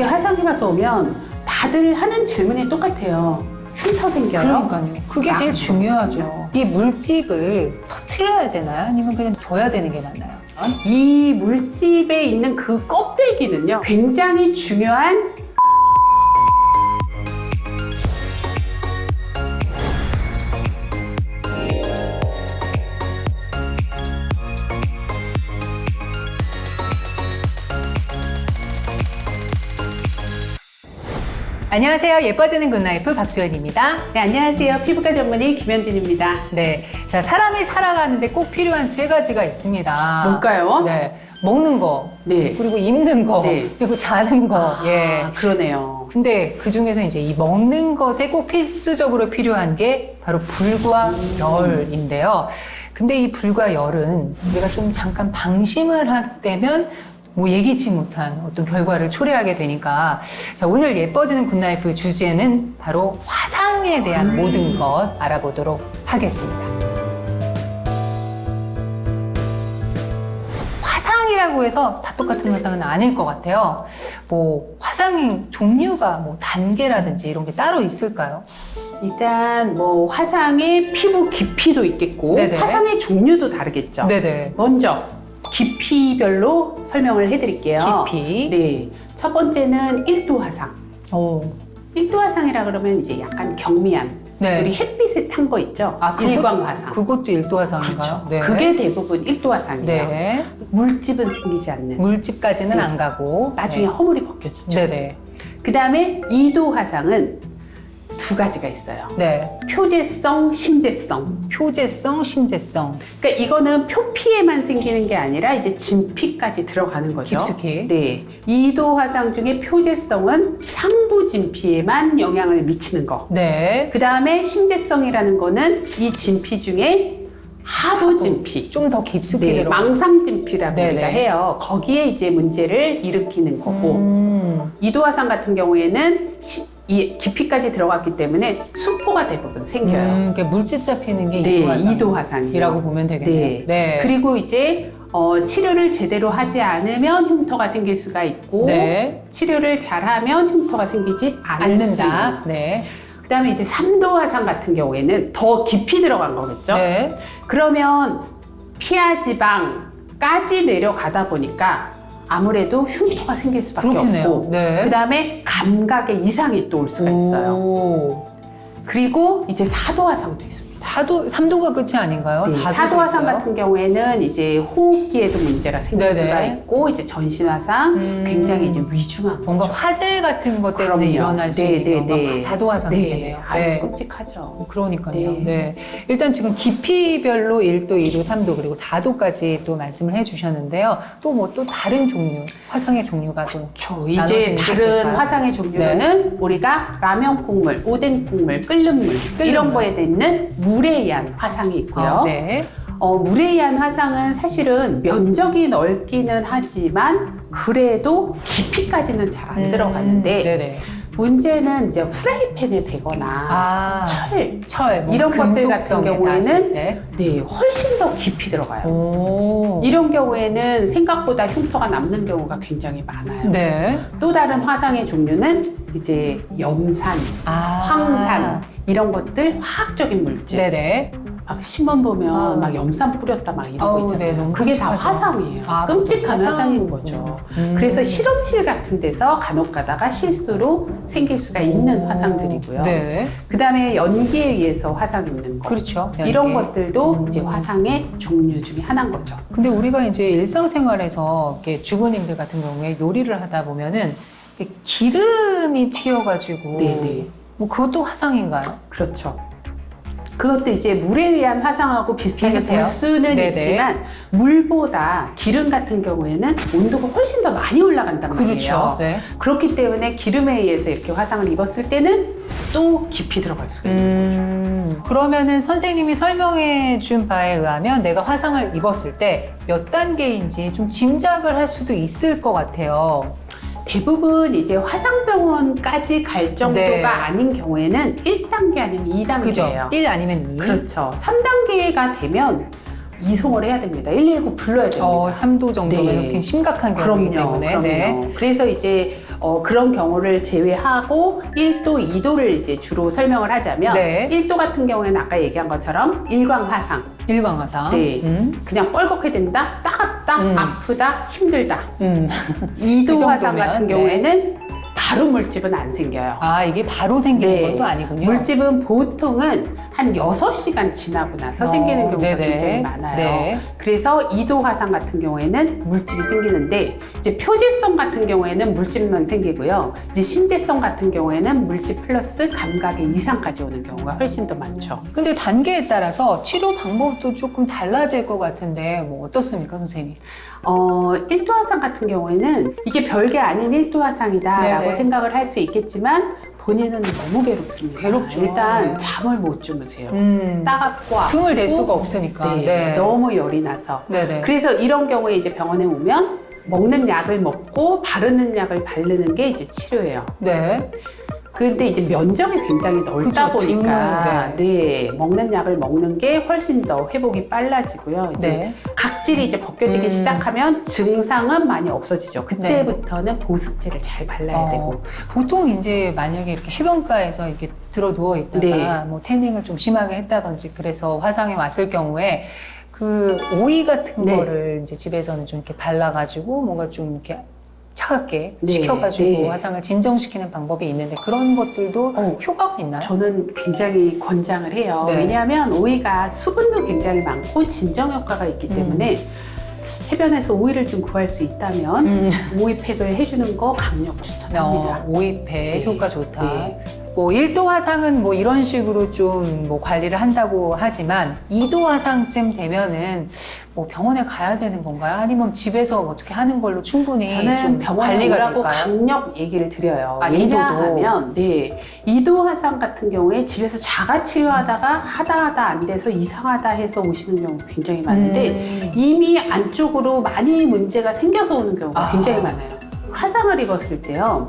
이렇게 화상이 가서 오면 다들 하는 질문이 똑같아요. 흉터 생겨요? 그러니까요. 그게 제일 아. 중요하죠. 이 물집을 터트려야 되나요? 아니면 그냥 둬야 되는 게 맞나요? 이 물집에 있는 그 껍데기는요, 굉장히 중요한 안녕하세요. 예뻐지는 굿나이프 박수연입니다. 네, 안녕하세요. 피부과 전문의 김현진입니다. 네. 자, 사람이 살아가는데 꼭 필요한 세 가지가 있습니다. 뭘까요? 네. 먹는 거, 네. 그리고 입는 거, 네. 그리고 자는 거. 예. 아, 그러네요. 근데 그 중에서 이제 이 먹는 것에 꼭 필수적으로 필요한 게 바로 불과 열인데요. 근데 이 불과 열은 우리가 좀 잠깐 방심을 하되면 뭐 예기치 못한 어떤 결과를 초래하게 되니까 자 오늘 예뻐지는 굿나이프의 주제는 바로 화상에 대한 모든 것 알아보도록 하겠습니다. 화상이라고 해서 다 똑같은 화상은 아닐 것 같아요. 뭐 화상 종류가 뭐 단계라든지 이런 게 따로 있을까요? 일단 뭐 화상의 피부 깊이도 있겠고 네네. 화상의 종류도 다르겠죠. 네네. 먼저 깊이별로 설명을 해드릴게요. 깊이. 네. 첫 번째는 1도 화상. 오. 1도 화상이라 그러면 이제 약간 경미한 네. 우리 햇빛에 탄 거 있죠. 아, 그것- 일광 화상. 그것도 일도 화상인가요? 그렇죠. 그게 대부분 1도 화상이에요. 네. 물집은 생기지 않는. 물집까지는 네. 안 가고 나중에 허물이 벗겨지죠. 네. 네네. 그 다음에 2도 화상은 두 가지가 있어요. 네. 표재성, 심재성. 표재성, 심재성. 그러니까 이거는 표피에만 생기는 게 아니라 이제 진피까지 들어가는 거죠. 깊숙이. 네. 2도 화상 중에 표재성은 상부 진피에만 영향을 미치는 거. 네. 그 다음에 심재성이라는 거는 이 진피 중에 하부 진피. 좀 더 깊숙이 네, 들어. 망상 진피라고 네네. 우리가 해요. 거기에 이제 문제를 일으키는 거고. 음. 이도 화상 같은 경우에는 시- 이 깊이까지 들어갔기 때문에 수포가 대부분 생겨요. 음, 그러니까 물집 잡히는 게 네, 이도 화상. 이도 화상이요. 이라고 보면 되겠네요. 네. 그리고 이제 어, 치료를 제대로 하지 않으면 흉터가 생길 수가 있고 네. 치료를 잘하면 흉터가 생기지. 앉는다. 네. 그다음에 이제 삼도 화상 같은 경우에는 더 깊이 들어간 거겠죠. 네. 그러면 피하 지방까지 내려가다 보니까 아무래도 흉터가 생길 수밖에 그렇겠네요. 없고 네. 그다음에 감각에 이상이 또 올 수가 있어요. 오. 그리고 이제 사도 화상도 있습니다. 사도 삼도가 끝이 아닌가요? 네, 사도 화상 있어요? 같은 경우에는 이제 호흡기에도 문제가 생길 네네. 수가 있고 이제 전신 화상 음. 굉장히 이제 위중한 뭔가 거죠. 화재 같은 것 때문에 그럼요. 일어날 수 네, 있는 네, 경우가 네. 사도 화상이겠네요. 네, 아유 끔찍하죠. 그러니까요. 네. 네. 일단 지금 깊이별로 1도, 2도, 3도 그리고 4도까지 또 말씀을 해주셨는데요. 또 뭐 또 다른 종류, 화상의 종류가 또저 나눠지는 이제 게 다른 있을까요? 네. 화상의 종류는 우리가 라면 국물, 오뎅 국물, 끓는 물 이런 물. 거에 되는 물에 의한 화상이 있고요. 어, 네. 어, 물에 의한 화상은 사실은 면적이 넓기는 하지만 그래도 깊이까지는 잘 안 음, 들어가는데 네네. 문제는 이제 후라이팬에 대거나 아, 철 철, 뭐 이런 것들 같은 금속성에 경우에는 닿았을 때. 네, 훨씬 더 깊이 들어가요. 오. 이런 경우에는 생각보다 흉터가 남는 경우가 굉장히 많아요. 네. 또 다른 화상의 종류는 이제 염산, 아. 황산 이런 것들 화학적인 물질. 네네. 막 신문 보면 아. 막 염산 뿌렸다 막 이런 거 있잖아요. 네, 너무 그게 다 끔찍하죠. 화상이에요. 아, 끔찍한 그것도 화상인 화상. 거죠. 음. 그래서 실험실 같은 데서 간혹 가다가 실수로 생길 수가 있는 오. 화상들이고요. 네. 그다음에 연기에 의해서 화상 있는 거. 그렇죠. 이런 연계. 것들도 음. 이제 화상의 종류 중에 하나인 거죠. 근데 우리가 이제 일상생활에서 이렇게 주부님들 같은 경우에 요리를 하다 보면은 이렇게 기름이 튀어가지고 네네. 뭐 그것도 화상인가요? 그렇죠. 그것도 이제 물에 의한 화상하고 비슷하게 비슷해요? 볼 수는 네네. 있지만 물보다 기름 같은 경우에는 온도가 훨씬 더 많이 올라간단 말이에요. 그렇죠. 네. 그렇기 때문에 기름에 의해서 이렇게 화상을 입었을 때는 또 깊이 들어갈 수가 있는 음, 그러면은 선생님이 설명해 준 바에 의하면 내가 화상을 입었을 때 몇 단계인지 좀 짐작을 할 수도 있을 것 같아요. 대부분 이제 화상병원까지 갈 정도가 네. 아닌 경우에는 1단계 아니면 그죠? 2단계예요. 1 아니면 2. 그렇죠. 3단계가 되면 이송을 해야 됩니다. 119 불러야 됩니다. 어, 3도 정도면 네. 굉장히 심각한 경우이기 그럼요. 때문에. 그럼요. 네. 그래서 이제 어, 그런 경우를 제외하고 1도, 2도를 이제 주로 설명을 하자면 네. 1도 같은 경우에는 아까 얘기한 것처럼 일광화상 일광화상. 네. 음. 그냥 뻘겋해진다, 따갑다, 음. 아프다, 힘들다. 음. 2도 그 화상 같은 네. 경우에는 바로 물집은 안 생겨요. 아, 이게 바로 생기는 네. 것도 아니군요. 물집은 보통은 한 6시간 지나고 나서 생기는 어, 경우가 네네. 굉장히 많아요. 네. 그래서 2도 화상 같은 경우에는 물집이 생기는데 이제 표지성 같은 경우에는 물집만 생기고요. 이제 심재성 같은 경우에는 물집 플러스 감각의 이상까지 오는 경우가 훨씬 더 많죠. 근데 단계에 따라서 치료 방법도 조금 달라질 것 같은데 뭐 어떻습니까, 선생님? 어, 1도 화상 같은 경우에는 이게 별게 아닌 1도 화상이다라고 네네. 생각을 할 수 있겠지만 본인은 너무 괴롭습니다. 괴롭죠. 일단 네. 잠을 못 주무세요. 음. 따갑고 등을 댈 수가 없으니까. 네, 네. 너무 열이 나서 네네. 그래서 이런 경우에 이제 병원에 오면 먹는 약을 먹고 바르는 약을 바르는 게 이제 치료예요. 네. 근데 이제 면적이 굉장히 넓다 그쵸, 보니까 등은, 네. 먹는 약을 먹는 게 훨씬 더 회복이 빨라지고요. 이제 네. 각질이 이제 벗겨지기 음. 시작하면 증상은 많이 없어지죠. 그때부터는 보습제를 잘 발라야 어, 되고. 보통 이제 만약에 이렇게 해변가에서 이렇게 들어 누워 있다가 네. 뭐 태닝을 좀 심하게 했다든지 그래서 화상이 왔을 경우에 그 오이 같은 네. 거를 이제 집에서는 좀 이렇게 발라가지고 뭔가 좀 이렇게 차갑게 네, 식혀가지고 네. 화상을 진정시키는 방법이 있는데 그런 것들도 어. 효과가 있나요? 저는 굉장히 권장을 해요. 네. 왜냐하면 오이가 수분도 굉장히 많고 진정 효과가 있기 음. 때문에 해변에서 오이를 좀 구할 수 있다면 음. 오이팩을 해주는 거 강력 추천합니다. 어, 오이패 네. 효과 좋다. 네. 뭐 1도 화상은 뭐 이런 식으로 좀 뭐 관리를 한다고 하지만 2도 화상쯤 되면은 뭐 병원에 가야 되는 건가요? 아니면 집에서 어떻게 하는 걸로 충분히 저는 좀 병원에 관리가 오라고 될까요? 강력 얘기를 드려요. 아, 왜냐하면 네 이도 화상 같은 경우에 집에서 자가 치료하다가 하다 하다 안 돼서 이상하다 해서 오시는 경우 굉장히 많은데 음. 이미 안쪽으로 많이 문제가 생겨서 오는 경우가 아. 굉장히 많아요. 화상을 입었을 때요.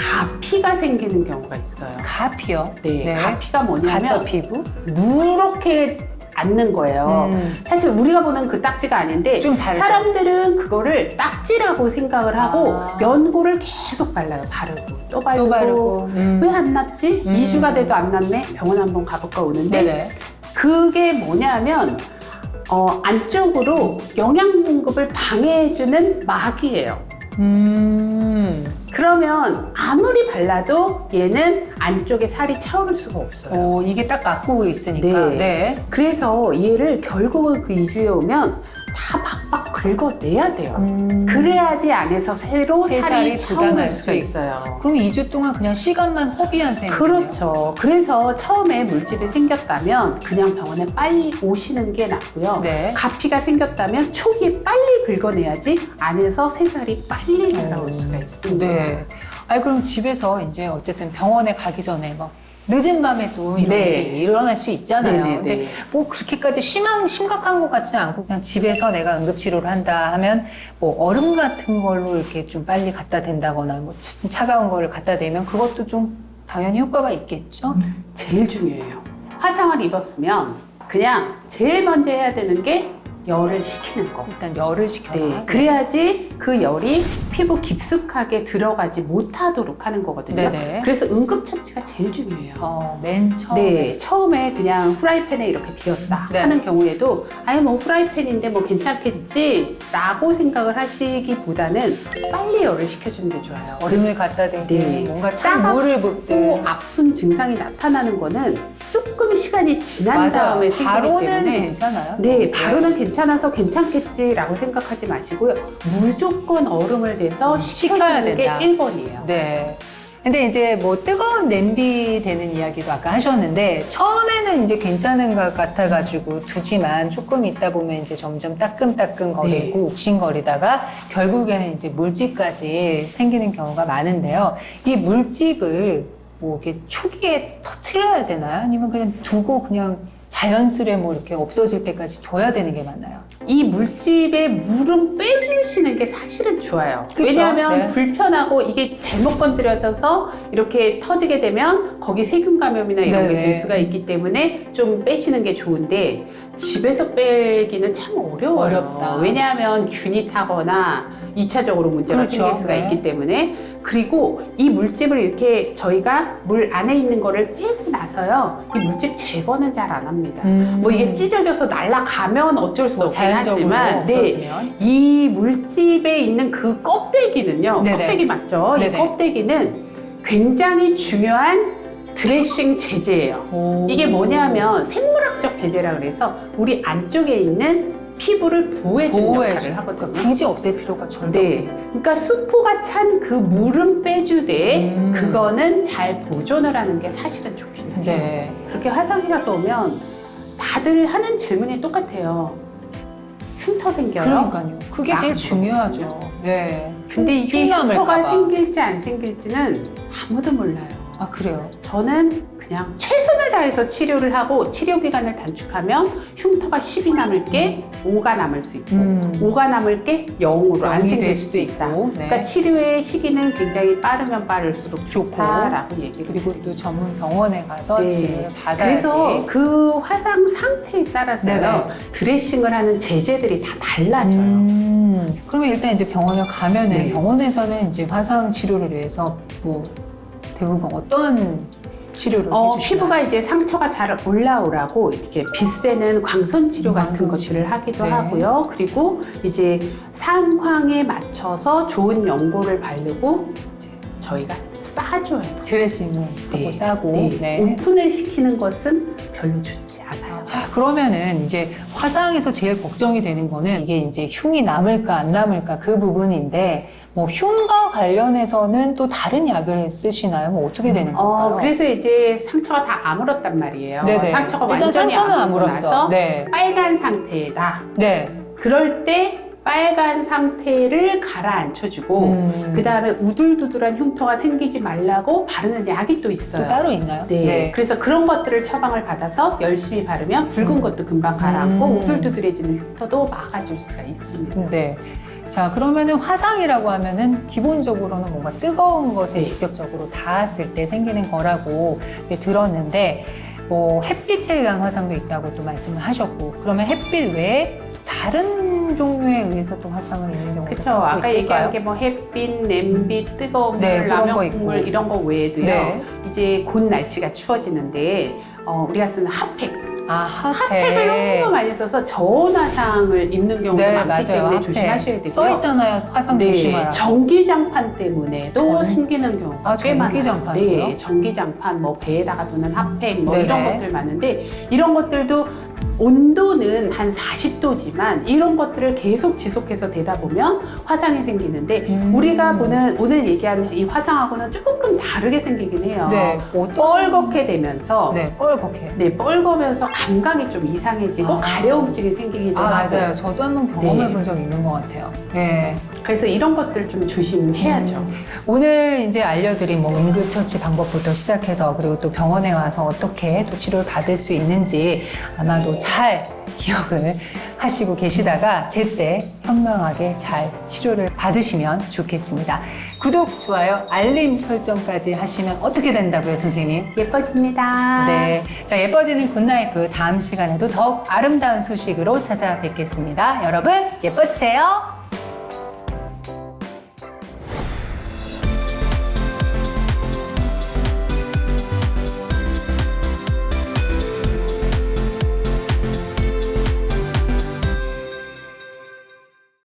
가피가 생기는 경우가 있어요. 가피요. 네, 네. 가피가 가짜 뭐냐면 피부. 누렇게 앉는 거예요. 음. 사실 우리가 보는 그 딱지가 아닌데 좀 다르죠. 사람들은 그거를 딱지라고 생각을 하고 아. 연고를 계속 발라요. 바르고 또 바르고, 또 바르고. 음. 왜 안 났지? 음. 이 2주가 돼도 안 났네? 병원 한번 가볼까 오는데 네네. 그게 뭐냐면 어, 안쪽으로 영양 공급을 방해해주는 막이에요. 음. 그러면 아무리 발라도 얘는 안쪽에 살이 차오를 수가 없어요. 오, 이게 딱 막고 있으니까. 네. 네. 그래서 얘를 결국은 그 2주에 오면 다 긁어내야 돼요. 음. 그래야지 안에서 새로 새 살이 살이 돋아날 차오를 수 수가 있고. 있어요. 그럼 2주 동안 그냥 시간만 허비한 셈이네요. 그렇죠. 그래서 처음에 물집이 생겼다면 그냥 병원에 빨리 오시는 게 낫고요. 네. 가피가 생겼다면 초기에 빨리 긁어내야지 안에서 새살이 빨리 자라올 음. 수가 있습니다. 네. 아니 그럼 집에서 이제 어쨌든 병원에 가기 전에 뭐 늦은 밤에 또 이런 네. 일이 일어날 수 있잖아요. 네네네. 근데 뭐 그렇게까지 심한 심각한 것 같지는 않고 그냥 집에서 내가 응급 치료를 한다 하면 뭐 얼음 같은 걸로 이렇게 좀 빨리 갖다 댄다거나 뭐 차- 차가운 거를 갖다 대면 그것도 좀 당연히 효과가 있겠죠. 제일 중요해요. 화상을 입었으면 그냥 제일 먼저 해야 되는 게 열을 식히는 거. 일단 열을 식혀라. 네, 그래야지 그 열이 피부 깊숙하게 들어가지 못하도록 하는 거거든요. 네네. 그래서 응급처치가 제일 중요해요. 어, 맨 처음에 네, 처음에 그냥 후라이팬에 이렇게 뒤었다 네. 하는 경우에도 아니 뭐 후라이팬인데 뭐 괜찮겠지 라고 생각을 하시기보다는 빨리 열을 식혀주는 게 좋아요. 얼음을 갖다 대든 네. 뭔가 찬 따갑고 물을 또 아픈 증상이 나타나는 거는 조금 시간이 지난 맞아요. 다음에 생기기 바로는 때문에 괜찮아요. 네, 바로는 괜찮아서 괜찮겠지라고 생각하지 마시고요. 무조건 얼음을 대서 식혀야 식혀주는 게 된다. 1번이에요. 네. 근데 이제 뭐 뜨거운 냄비 되는 이야기도 아까 하셨는데 처음에는 이제 괜찮은 것 같아가지고 두지만 조금 있다 보면 이제 점점 따끔따끔 거리고 네. 욱신거리다가 결국에는 이제 물집까지 생기는 경우가 많은데요. 이 물집을 뭐 이렇게 초기에 터트려야 되나요? 아니면 그냥 두고 그냥 자연스레 뭐 이렇게 없어질 때까지 둬야 되는 게 맞나요? 이 물집에 물은 빼주시는 게 사실은 좋아요. 그쵸? 왜냐하면 네. 불편하고 이게 잘못 건드려져서 이렇게 터지게 되면 거기 세균 감염이나 이런 게 네네. 될 수가 있기 때문에 좀 빼시는 게 좋은데 집에서 빼기는 참 어려워요. 어렵다. 왜냐하면 균이 타거나 2차적으로 문제가 그렇죠. 생길 수가 네. 있기 때문에 그리고 이 물집을 이렇게 저희가 물 안에 있는 거를 빼고 나서요 이 물집 제거는 잘 안 합니다. 뭐 이게 찢어져서 날아가면 어쩔 수 음. 뭐 없긴 자연적으로 하지만 네, 없어지면 이 물집에 있는 그 껍데기는요. 네네. 껍데기 맞죠? 네네. 이 껍데기는 굉장히 중요한 드레싱 제제예요. 오. 이게 뭐냐면 생물학적 제제라 그래서 우리 안쪽에 있는 피부를 보호해주는 보호해 역할을 하거든요. 그러니까 굳이 없앨 필요가 절대 네. 그러니까 수포가 찬 그 물은 빼주되 음. 그거는 잘 보존을 하는 게 사실은 좋긴 해요. 네. 그렇게 화상이 가서 오면 다들 하는 질문이 똑같아요. 흉터 생겨요? 그러니까요. 그게 제일 아. 중요하죠. 네. 근데 이게 흉터가 봐. 생길지 안 생길지는 아무도 몰라요. 아 그래요. 저는 그냥 최선을 다해서 치료를 하고 치료 기간을 단축하면 흉터가 10이 남을 게 5가 남을 수 있고 음. 5가 남을 게 0으로 안 병이 생길 될 수도 수도 있다. 있고. 네. 그러니까 치료의 시기는 굉장히 빠르면 빠를수록 좋고. 좋다라고 얘기를 그리고. 또 전문 병원에 가서 네. 치료를 받아야지. 그래서 그 화상 상태에 따라서요. 드레싱을 하는 제제들이 다 달라져요. 음, 그러면 일단 이제 병원을 가면은 네. 병원에서는 이제 화상 치료를 위해서 뭐 대부분 어떤 치료를 어, 해주시나요? 피부가 이제 상처가 잘 올라오라고 이렇게 빗sve는 광선 치료 같은 광선 것들을 치료. 하기도 네. 하고요. 그리고 이제 상황에 맞춰서 좋은 연고를 바르고 이제 저희가 싸줘요. 드레싱을 하고 싸고. 네. 네. 오픈을 시키는 것은 별로 좋지 않아요. 자, 그러면은 이제 화상에서 제일 걱정이 되는 거는 이게 이제 흉이 남을까 안 남을까 그 부분인데 뭐 흉과 관련해서는 또 다른 약을 쓰시나요? 뭐 어떻게 되는 건가요? 어, 그래서 이제 상처가 다 아물었단 말이에요. 네네. 상처가 일단 완전히 상처는 아물고 아물었어. 나서 네. 빨간 상태다. 네. 그럴 때 빨간 상태를 가라앉혀주고 음, 그 다음에 우둘두둘한 흉터가 생기지 말라고 바르는 약이 또 있어요. 또 따로 있나요? 네. 그래서 그런 것들을 처방을 받아서 열심히 바르면 붉은 음. 것도 금방 가라앉고 음. 우둘두둘해지는 흉터도 막아줄 수가 있습니다. 네. 자, 그러면은 화상이라고 하면은 기본적으로는 뭔가 뜨거운 것에 네. 직접적으로 닿았을 때 생기는 거라고 들었는데, 뭐 햇빛에 의한 화상도 있다고 또 말씀을 하셨고, 그러면 햇빛 외에 다른 종류에 의해서 또 화상을 입는 경우도 그렇죠. 또 아까 있을까요? 얘기한 게 뭐 햇빛, 냄비, 뜨거운 네, 물, 거 라면 있고. 국물 이런 거 외에도요. 네. 이제 곧 날씨가 추워지는데 어, 우리가 쓰는 핫팩, 아, 핫팩을 핫팩. 너무 많이 써서 저온 화상을 입는 경우도 네, 많기 맞아요. 때문에 핫팩. 조심하셔야 되고요. 써 있잖아요. 화상 네, 조심하라. 전기장판 때문에도 전- 생기는 경우가 아, 꽤 많아요. 네, 전기장판, 뭐 배에다가 두는 핫팩, 뭐 네네. 이런 것들 많은데 이런 것들도 온도는 한 40도지만 이런 것들을 계속 지속해서 되다 보면 화상이 생기는데 음. 우리가 보는 오늘 얘기한 이 화상하고는 조금 다르게 생기긴 해요. 네, 어떤 뻘겋게 되면서 네, 뻘겋게. 네, 뻘거면서 감각이 좀 이상해지고 아. 가려움증이 생기기도 아, 하고 맞아요. 저도 한번 경험해 네. 본적 있는 것 같아요. 네. 그래서 이런 것들 좀 조심해야죠. 음. 오늘 이제 알려드린 뭐 응급처치 방법부터 시작해서 그리고 또 병원에 와서 어떻게 또 치료를 받을 수 있는지 아마도 잘 기억을 하시고 계시다가 제때 현명하게 잘 치료를 받으시면 좋겠습니다. 구독, 좋아요, 알림 설정까지 하시면 어떻게 된다고요, 선생님? 예뻐집니다. 네. 자, 예뻐지는 굿나이프 다음 시간에도 더욱 아름다운 소식으로 찾아뵙겠습니다. 여러분, 예뻐지세요.